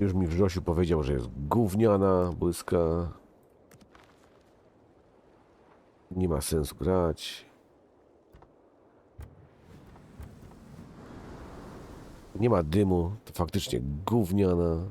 Już mi Wrzosiu powiedział, że jest gówniana błyska. Nie ma sensu grać. Nie ma dymu, to faktycznie gówniana.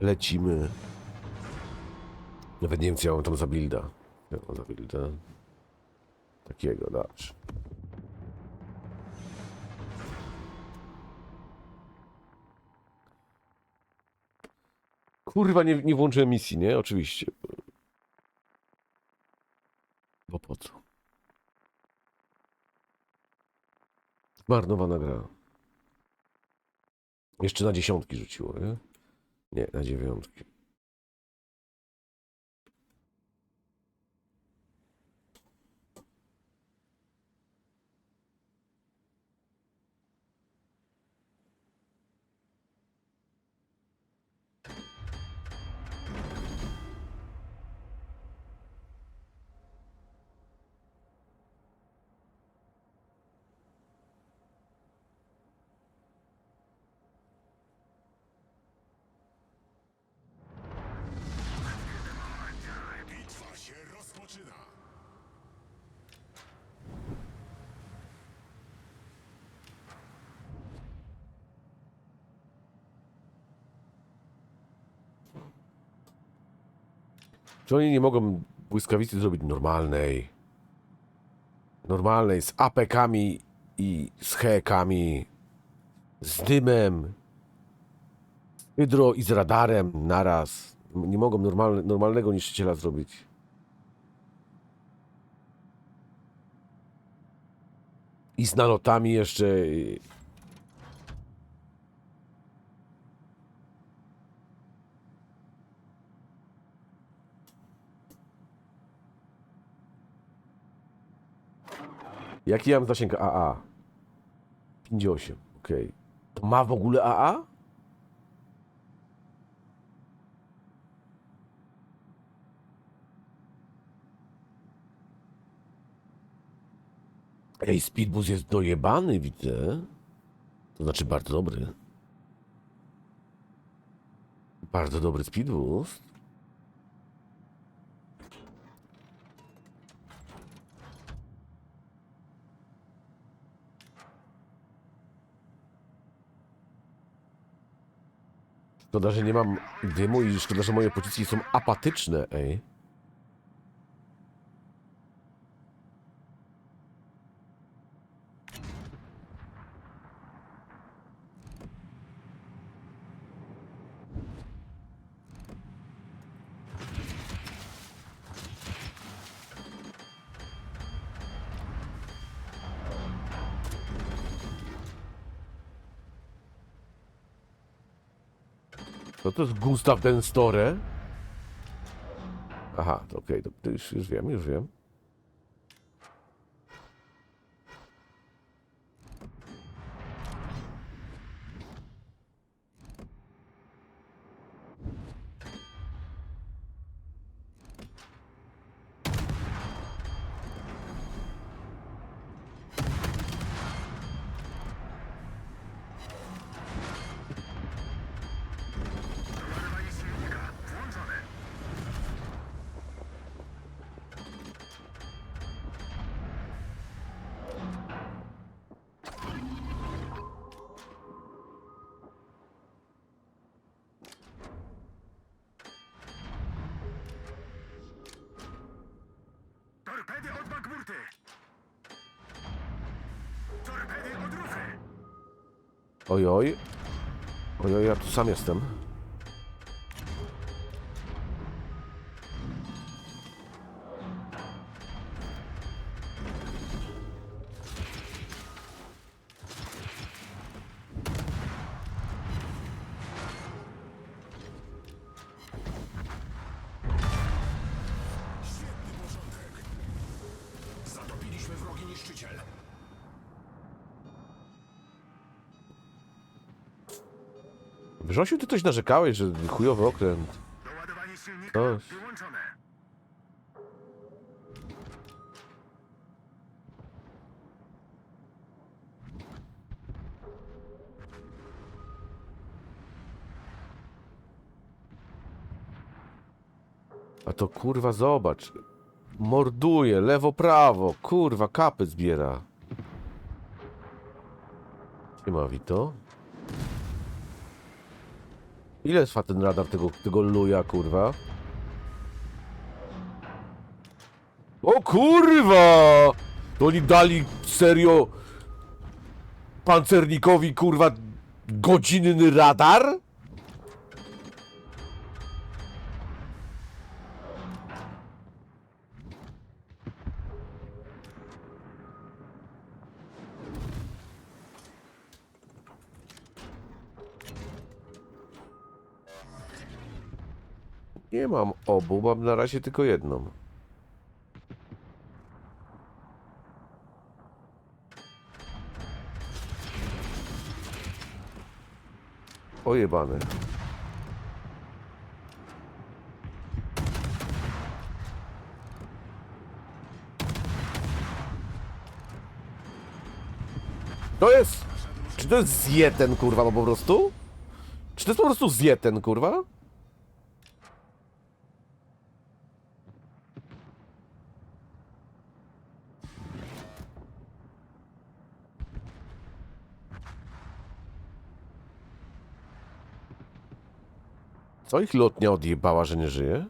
Lecimy. Nawet nie wiem, co ja mam tam za builda. Mam za builda. Takiego, dobrze. Kurwa, nie, nie włączyłem misji, nie? Oczywiście. Bo po co? Zmarnowana gra. Jeszcze na dziesiątki rzuciło, nie? Nie, na dziewiątki. Czy oni nie mogą błyskawicy zrobić normalnej? Normalnej, z apekami i z hekami, z dymem, hydro i z radarem naraz. Nie mogą normalne, normalnego niszczyciela zrobić. I z nalotami jeszcze. Jaki ja mam zasięg AA? 58, okej. To ma w ogóle AA? Ej, Speedbus jest dojebany, widzę. To znaczy bardzo dobry. Bardzo dobry Speedbus. Szkoda, że nie mam dymu i szkoda, że moje pociski są apatyczne, ej. No to jest Gustav den Store. Aha, to okej, to, to już, już wiem, już wiem. Torpedy od Magmurty! Torpedy od Rufy! Oj, oj. Oj, oj, ja tu sam jestem. Grzosiu, ty coś narzekałeś, że chujowy okręt. Coś. A to kurwa zobacz. Morduje, lewo, prawo. Kurwa, kapy zbiera. Nie ma Wito. Ile trwa ten radar tego, tego luja, kurwa? O kurwa! To oni dali serio pancernikowi, kurwa, godzinny radar? Nie mam obu, mam na razie tylko jedną. Ojebane. To jest... Czy to jest zjeten, kurwa, no po prostu? Czy to jest po prostu zjeten, kurwa? Co ich lotnia odjebała, że nie żyje?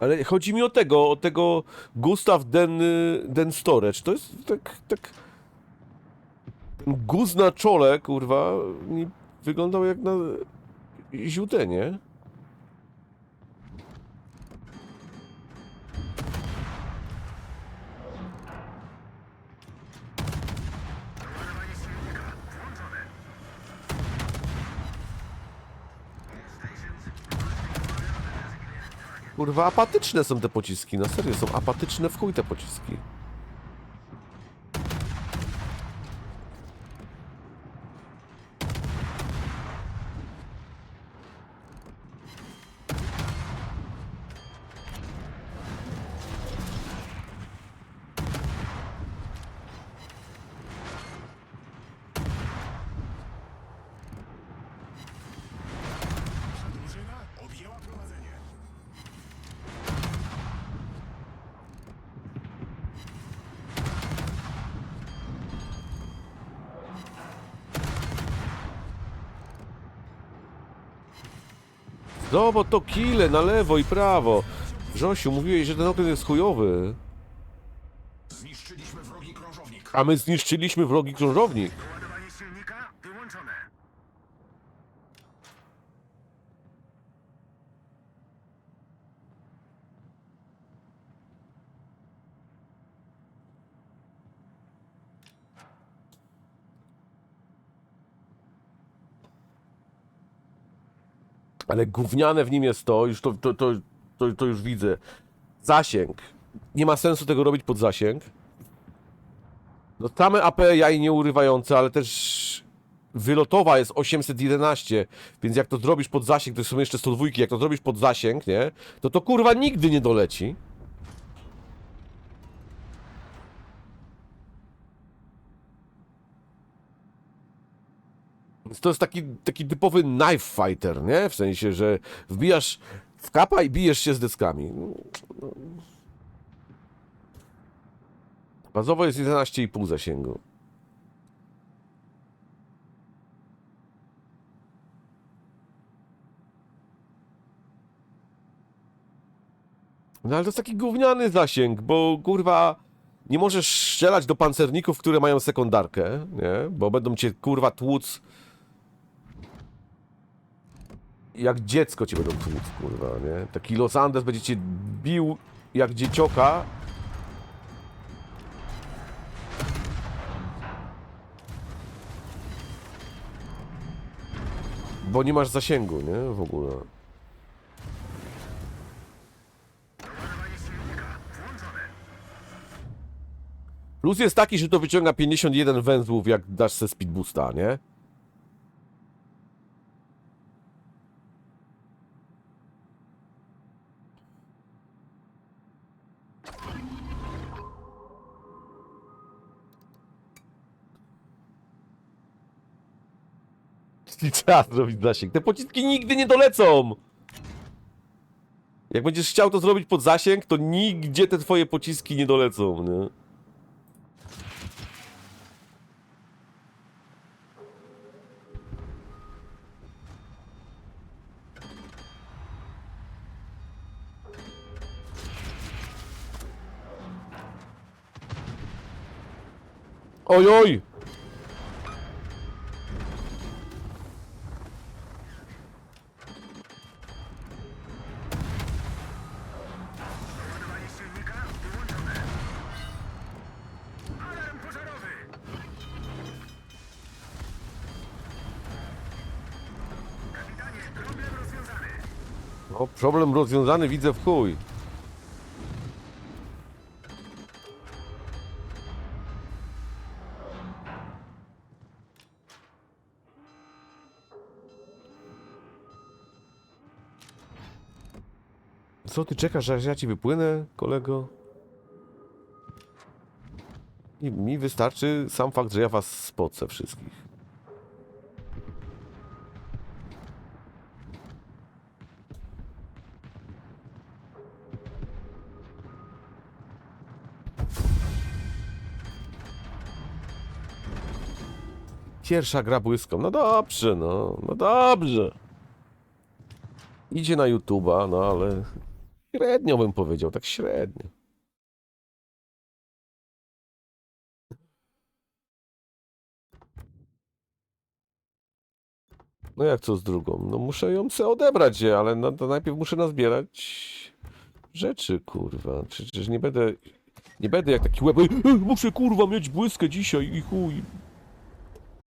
Ale chodzi mi o tego, o tego Gustav Den, Den Storage. To jest tak, tak... Ten guz na czole, kurwa, wyglądał jak na źródle, nie? Kurwa, apatyczne są te pociski, na serio, są apatyczne w chuj te pociski. No, bo to kile na lewo i prawo. Wrzosiu, mówiłeś, że ten okręt jest chujowy. Zniszczyliśmy wrogi krążownik. A my zniszczyliśmy wrogi krążownik. Ładowanie silnika wyłączone. Ale gówniane w nim jest to, już to, to, to, to, to już widzę. Zasięg. Nie ma sensu tego robić pod zasięg. No same AP jaj nie urywające, ale też wylotowa jest 811, więc jak to zrobisz pod zasięg, to są jeszcze 102, jak to zrobisz pod zasięg, nie? To to kurwa nigdy nie doleci. To jest taki, taki typowy knife fighter, nie? W sensie, że wbijasz w kapa i bijesz się z deskami. Bazowo jest 11,5 zasięgu. No ale to jest taki gówniany zasięg, bo kurwa nie możesz strzelać do pancerników, które mają sekundarkę, nie? Bo będą cię kurwa tłuc jak dziecko cię będą tłuc, kurwa, nie? Taki Los Andes będzie cię bił jak dziecioka. Bo nie masz zasięgu, nie? W ogóle. Plus jest taki, że to wyciąga 51 węzłów, jak dasz se speed boosta, nie? I trzeba zrobić zasięg. Te pociski nigdy nie dolecą! Jak będziesz chciał to zrobić pod zasięg, to nigdzie te twoje pociski nie dolecą, nie? Oj, oj! O, problem rozwiązany widzę w chuj. Co ty czekasz, aż ja ci wypłynę, kolego? I mi wystarczy sam fakt, że ja was spocę wszystkich. Pierwsza gra błyską. No dobrze, no. No dobrze. Idzie na YouTube'a, no ale średnio bym powiedział, tak średnio. No jak co z drugą? No muszę ją se odebrać, ale no, to najpierw muszę nazbierać rzeczy, kurwa. Przecież nie będę, nie będę jak taki łeb, "Ej, ej, muszę kurwa mieć błyskę dzisiaj i chuj.